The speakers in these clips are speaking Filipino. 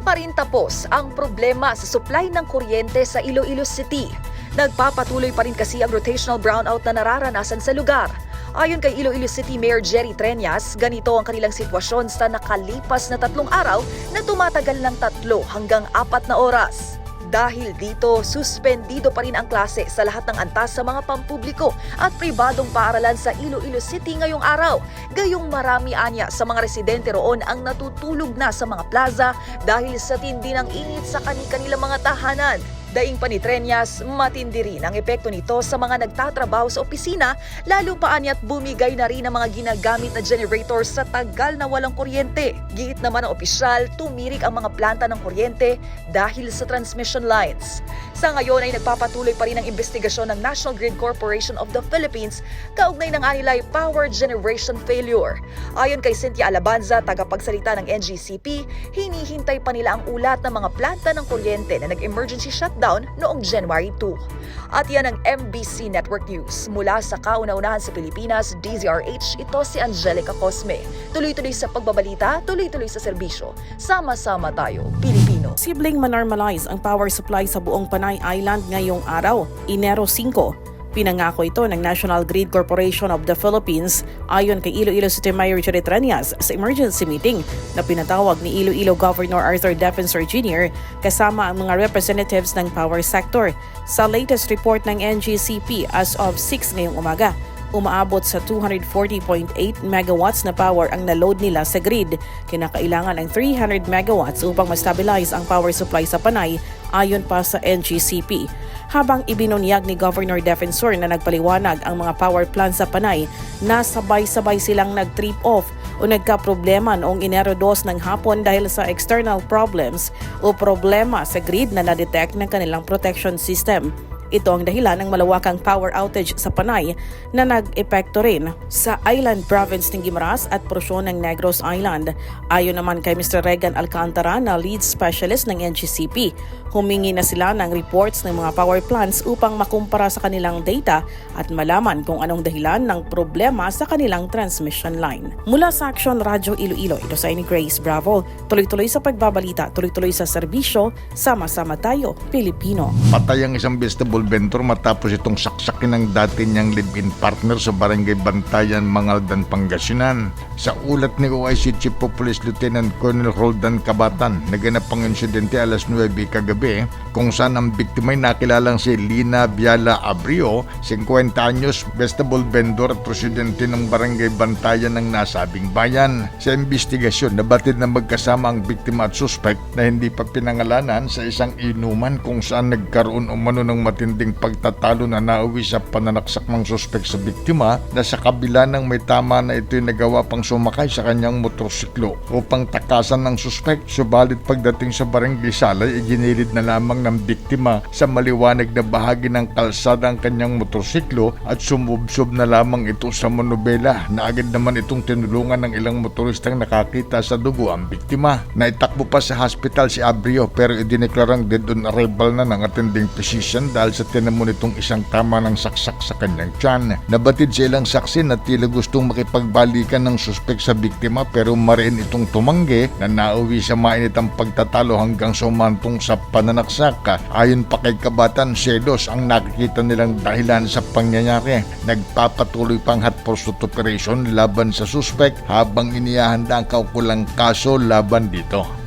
Pa rin tapos ang problema sa supply ng kuryente sa Iloilo City. Nagpapatuloy pa rin kasi ang rotational brownout na nararanasan sa lugar. Ayon kay Iloilo City Mayor Jerry Treñas, ganito ang kanilang sitwasyon sa nakalipas na tatlong araw na tumatagal ng tatlo hanggang apat na oras. Dahil dito, suspendido pa rin ang klase sa lahat ng antas sa mga pampubliko at pribadong paaralan sa Iloilo City ngayong araw. Gayong marami anya sa mga residente roon ang natutulog na sa mga plaza dahil sa tindi ng init sa kani-kanilang mga tahanan. Daing pa ni Trenyas, matindi rin ang epekto nito sa mga nagtatrabaho sa opisina, lalo pa anya't bumigay na rin ang mga ginagamit na generator sa tagal na walang kuryente. Giit naman ang opisyal, tumirik ang mga planta ng kuryente dahil sa transmission lines. Sa ngayon ay nagpapatuloy pa rin ang investigasyon ng National Grid Corporation of the Philippines kaugnay ng anilay power generation failure. Ayon kay Cynthia Alabanza, tagapagsalita ng NGCP, hinihintay pa nila ang ulat ng mga planta ng kuryente na nag-emergency shutdown noong January 2. At yan ang MBC Network News. Mula sa kauna-unahan sa Pilipinas, DZRH, ito si Angelica Cosme. Tuloy-tuloy sa pagbabalita, tuloy-tuloy sa serbisyo. Sama-sama tayo, Pilipino. Posibleng manormalize ang power supply sa buong Panay Island ngayong araw, Enero 5. Pinangako ito ng National Grid Corporation of the Philippines ayon kay Iloilo City Mayor Jerry Tranias sa emergency meeting na pinatawag ni Iloilo Governor Arthur Defensor Jr. kasama ang mga representatives ng power sector. Sa latest report ng NGCP as of 6 ngayong umaga, umaabot sa 240.8 megawatts na power ang na-load nila sa grid. Kinakailangan ng 300 megawatts upang ma-stabilize ang power supply sa Panay ayon pa sa NGCP. Habang ibinunyag ni Governor Defensor na nagpaliwanag ang mga power plants sa Panay na sabay-sabay silang nag-trip off o nagka-problema noong Enero 2 ng hapon dahil sa external problems o problema sa grid na na-detect ng kanilang protection system. Ito ang dahilan ng malawakang power outage sa Panay na nag-epekto rin sa island province ng Guimaras at porsyon ng Negros Island. Ayon naman kay Mr. Regan Alcantara na lead specialist ng NGCP, humingi na sila ng reports ng mga power plants upang makumpara sa kanilang data at malaman kung anong dahilan ng problema sa kanilang transmission line. Mula sa Action Radio Iloilo, ito sa ni Grace Bravo. Tuloy-tuloy sa pagbabalita, tuloy-tuloy sa serbisyo, sama-sama tayo, Pilipino. Patay ang isang vegetable vendor matapos itong saksakin ng dati niyang live-in partner sa barangay Bantayan, Mangaldan, Pangasinan. Sa ulat ni OIC Chief of Police Lieutenant Colonel Roldan Kabatan, naganap ang insidente alas 9 kagabi kung saan ang biktima ay nakilalang si Lina Biala Abrio, 50 anyos, vegetable vendor at residente ng barangay Bantayan ng nasabing bayan. Sa investigasyon, nabatid na magkasama ang biktima at suspect na hindi pa pinangalanan sa isang inuman kung saan nagkaroon umano ng matinding pagtatalo na nauwi sa pananaksak ng suspect sa biktima na sa kabila ng may tama na ito'y nagawa pang sumakay sa kanyang motorsiklo upang takasan ng suspect. Subalit pagdating sa barangay Salay, iginilid na lamang ng biktima sa maliwanag na bahagi ng kalsada ang kanyang motorsiklo at sumubsob na lamang ito sa monobela na agad naman itong tinulungan ng ilang motoristang nakakita sa dugo ang biktima. Naitakbo pa sa hospital si Abrio pero idineklarang dead on arrival na ng attending physician dahil sa tinamo nitong isang tama ng saksak sa kanyang tiyan. Nabatid sa ilang saksi na tila gustong makipagbalikan ng suspect sa biktima pero mariin itong tumanggi na nauwi sa mainit ang pagtatalo hanggang sumantong sa pananaksak. Ayon pa kay Kabatan, selos ang nakikita nilang dahilan sa pangyayari. Nagpapatuloy pang hot pursuit operation laban sa suspect habang inihahanda ang kaukulang kaso laban dito.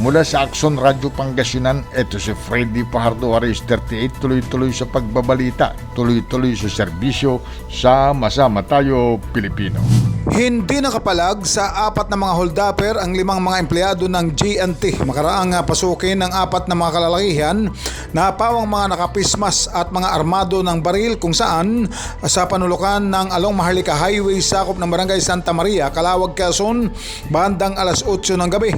Mula sa Action Radio Pangasinan, ito si Freddy Pajardo Aris 38, tuloy-tuloy sa pagbabalita, tuloy-tuloy sa serbisyo, sama-sama tayo Pilipino. Hindi nakapalag sa apat na mga holdupper ang limang mga empleyado ng GNT. Makaraang ah, pasukin ng apat na mga kalalakihan na pawang mga nakapismas at mga armado ng baril kung saan ah, sa panulukan ng Along Maharlika Highway sakop ng Barangay Santa Maria, Calawag, Quezon, bandang alas 8 ng gabi.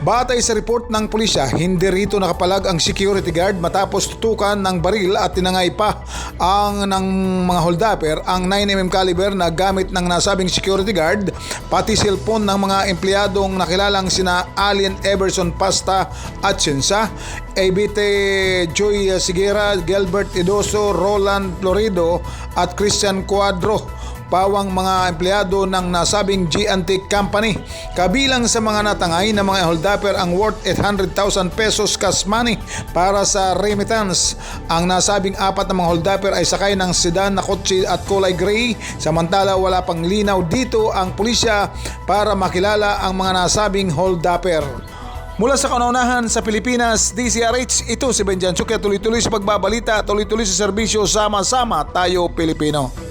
Batay sa report ng pulisya, hindi rito nakapalag ang security guard matapos tutukan ng baril at tinangay pa ang ng mga holdupper ang 9mm caliber na gamit ng nasabing security guard pati cellphone ng mga empleyadong nakilalang sina Alien Everson Pasta at Sensa, Ebite Joy Sigera, Gilbert Idoso, Roland Florido at Christian Cuadro pawang mga empleyado ng nasabing G&T Company. Kabilang sa mga natangay na mga holdupper ang worth 800,000 pesos cash money para sa remittance. Ang nasabing apat na mga holdupper ay sakay ng sedan na kotse at kulay gray samantala wala pang linaw dito ang pulisya para makilala ang mga nasabing holdupper. Mula sa kaunahan sa Pilipinas, DCRH, ito si Benjan Sukia tuloy-tuloy sa pagbabalita, tuloy-tuloy sa serbisyo, sama-sama tayo Pilipino.